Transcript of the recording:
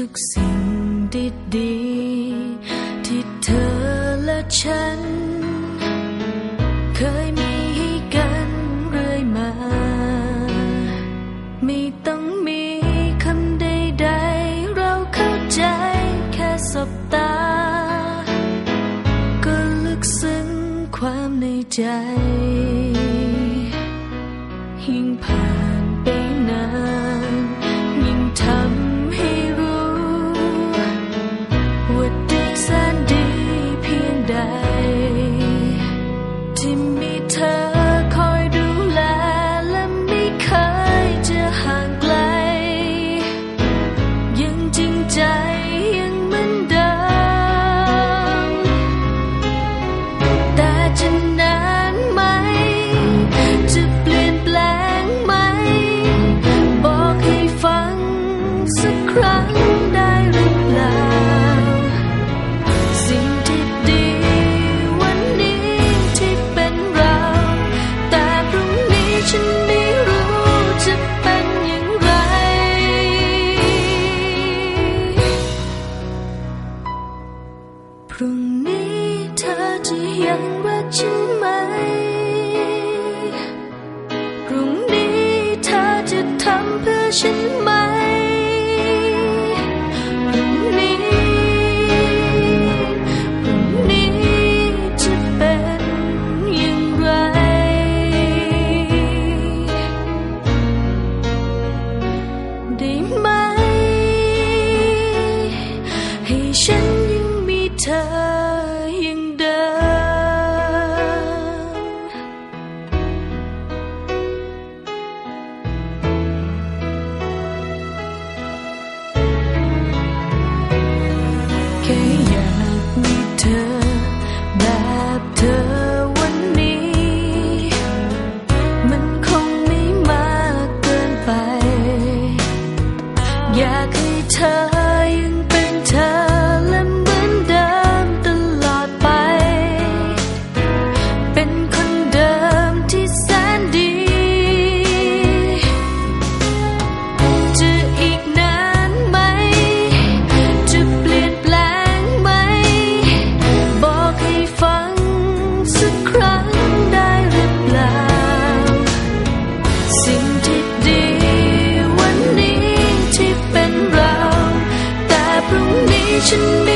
ทุกสิ่งดีๆที่เธอและฉัน เคยมีให้กันเรื่อยมา ไม่ต้องมีคำใดๆ เราเข้าใจแค่สบตา ก็ลึกซึ้งความในใจยิ่งผ่าน สักครั้งได้หรือเปล่า สิ่งที่ดีวันนี้ที่เป็นเรา แต่พรุ่งนี้ฉันไม่รู้จะเป็นอย่างไร พรุ่งนี้เธอจะยังรักฉันไหม พรุ่งนี้เธอจะทำเพื่อฉัน ฉันไม่